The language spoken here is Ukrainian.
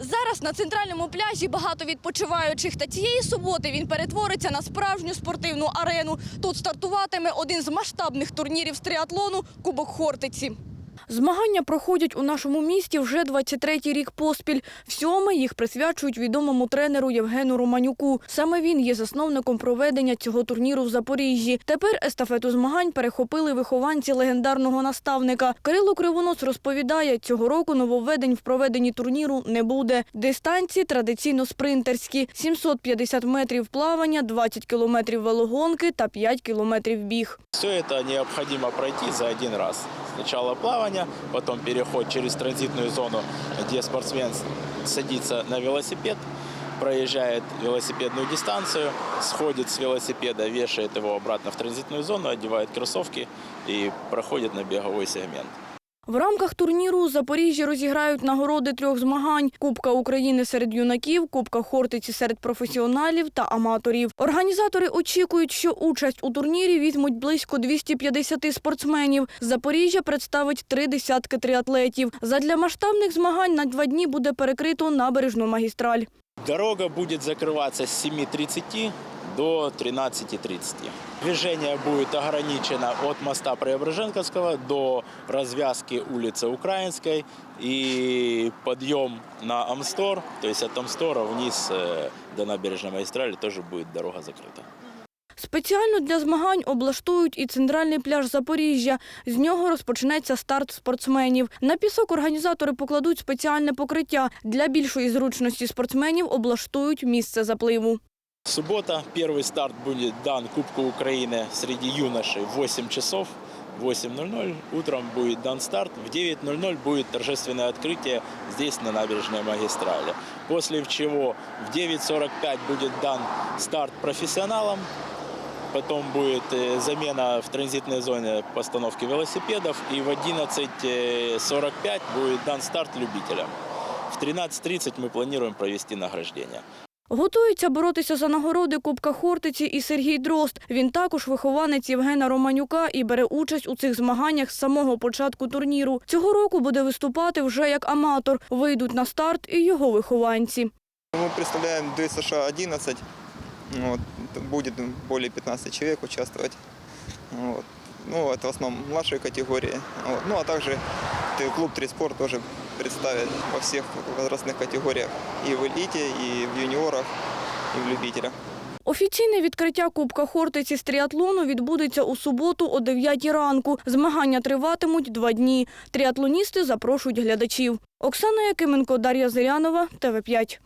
Зараз на центральному пляжі багато відпочиваючих. Та цієї суботи він перетвориться на справжню спортивну арену. Тут стартуватиме один з масштабних турнірів з триатлону Кубок Хортиці. Змагання проходять у нашому місті вже 23-й рік поспіль. Всьоме їх присвячують відомому тренеру Євгену Романюку. Саме він є засновником проведення цього турніру в Запоріжжі. Тепер естафету змагань перехопили вихованці легендарного наставника. Кирило Кривонос розповідає, цього року нововведень в проведенні турніру не буде. Дистанції традиційно спринтерські – 750 метрів плавання, 20 кілометрів велогонки та 5 кілометрів біг. Все это необходимо пройти за один раз. Сначала плавание, потом переход через транзитную зону, где спортсмен садится на велосипед, проезжает велосипедную дистанцию, сходит с велосипеда, вешает его обратно в транзитную зону, одевает кроссовки и проходит на беговой сегмент. В рамках турніру у Запоріжжі розіграють нагороди трьох змагань: Кубка України серед юнаків, Кубка Хортиці серед професіоналів та аматорів. Організатори очікують, що участь у турнірі візьмуть близько 250 спортсменів. Запоріжжя представить три десятки триатлетів. Задля масштабних змагань на два дні буде перекрито набережну магістраль. Дорога будет закрываться с 7.30 до 13.30. Движение будет ограничено от моста Преображенковского до развязки улицы Украинской и подъем на Амстор, то есть от Амстора вниз э, до набережной магистрали тоже будет дорога закрыта. Спеціально для змагань облаштують і центральний пляж Запоріжжя. З нього розпочнеться старт спортсменів. На пісок організатори покладуть спеціальне покриття. Для більшої зручності спортсменів облаштують місце запливу. Суббота, первый старт будет дан Кубку Украины среди юношей в 8 часов. В 8.00 утром будет дан старт, в 9.00 будет торжественное открытие здесь на набережной магистрали. После чего в 9.45 будет дан старт профессионалам, потом будет э, замена в транзитной зоне постановки велосипедов и в 11.45 будет дан старт любителям. В 13.30 мы планируем провести награждение. Готується боротися за нагороди Кубка Хортиці і Сергій Дрозд. Він також вихованець Євгена Романюка і бере участь у цих змаганнях з самого початку турніру. Цього року буде виступати вже як аматор. Вийдуть на старт і його вихованці. Мы представляем ДСШ-11. Вот, будет более 15 человек участвовать. Вот. Ну, это в основном младшие категории. Ну, а также т- клуб «Триспорт» тоже представит во всех возрастных категориях. И в элите, и в юниорах, и в любителях. Офіційне відкриття Кубка Хортиці з тріатлону відбудеться у суботу о 9 ранку. Змагання триватимуть два дні. Тріатлоністи запрошують глядачів. Оксана Якименко, Дар'я Зирянова, ТВ5.